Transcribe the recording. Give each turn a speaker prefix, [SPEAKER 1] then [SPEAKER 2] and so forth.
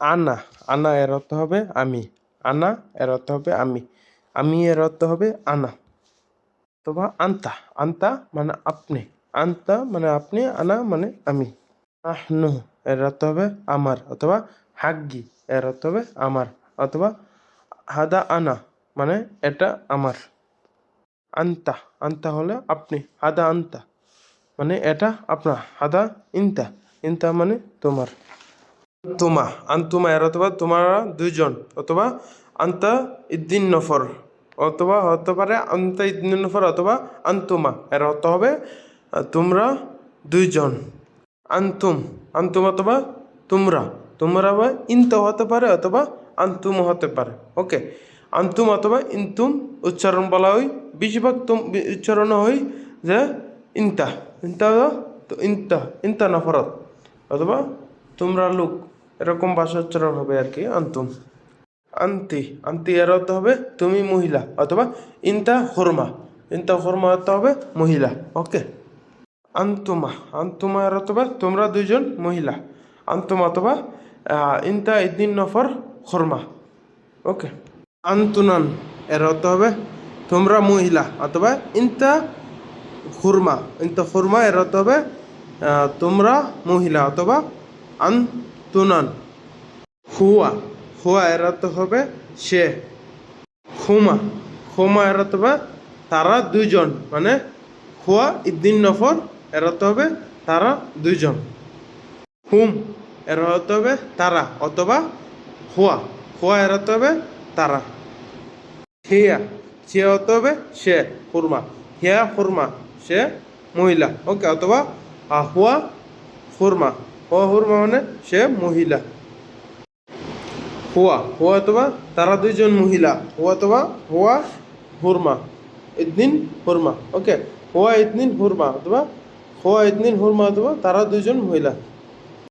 [SPEAKER 1] আনা আনা এর অর্থ হবে আমি, আনা এর অর্থ হবে আমি আমি এর অর্থ হবে আনা। অথবা আন্তা আন্তা মানে আপনি, আন্তা মানে আপনি, আনা মানে আমি। আহনু এর অর্থ হবে আমার অথবা হাগ্গি এর অর্থ হবে আমার অথবা হাদা আনা মানে এটা আমার। আন্তা আন্তা হলে আপনি, হাদা আন্তা মানে এটা আপনার, হাদা ইন্তা ইন্তা মানে তোমার। তুমা আন্তুমা এর অথবা তোমরা দুইজন, অথবা আন্তা ইদ্দিন নফর, অথবা হতে পারে আন্তা ইদ্দিন নফর অথবা আন্তুমা, এর অর্থ হবে তোমরা দুইজন। আন্তুম আন্তুম অথবা তোমরা তোমরা বা ইন্ত হতে পারে অথবা আন্তুম হতে পারে। ওকে আন্তুম অথবা ইন্তুম উচ্চারণ বলা হয়, বেশিরভাগ তুম উচ্চারণ হয় যে ইন্তা ইন্তা তো ইন্তা ইন্তা নফরত, অথবা তোমরা লোক। এরকম ভাষা উচ্চারণ হবে আর কি আন্তুম আন্তি আন্তি এর অর্থ হবে তুমি মহিলা অথবা ইন্তা হরমা। ইন্তা হরমা অর্থ হবে মহিলা, ওকে? আন্তুমা আন্তুমা এর অথবা তোমরা দুইজন মহিলা। আন্তুমা অথবা ইন্তা ইদ্দিন নফর হরমা, ওকে? আন্তুনান এর অর্থ হবে তোমরা মহিলা অথবা ইন্তা খুরমা ইন্তা খুরমা এর অর্থ হবে তোমরা মহিলা অথবা আন্তুনান হুয়া হুয়া এর অর্থ হবে সে। খুমা। খুমা এর অর্থ হবে তারা দুইজন। মানে হুয়া ইদ্দিন নফর এর অর্থ হবে তারা দুইজন। হুম এর অর্থ হবে তারা অথবা হুয়া হুয়া এর অর্থ হবে তারা। হিয়া। সে অর্থ হবে সে খুরমা। হিয়া খুরমা। সে মহিলা। ওকে অথবা আহ, হুয়া খুরমা। খুরমা মানে সে মহিলা। হুয়া হুয়া অথবা তারা দুইজন মহিলা। হুয়া অথবা হুয়া হুরমা। ইদিন হুরমা। ওকে, হুয়া ইদিন হুরমা অথবা হুয়া ইদিন হুরমা অথবা তারা দুইজন মহিলা।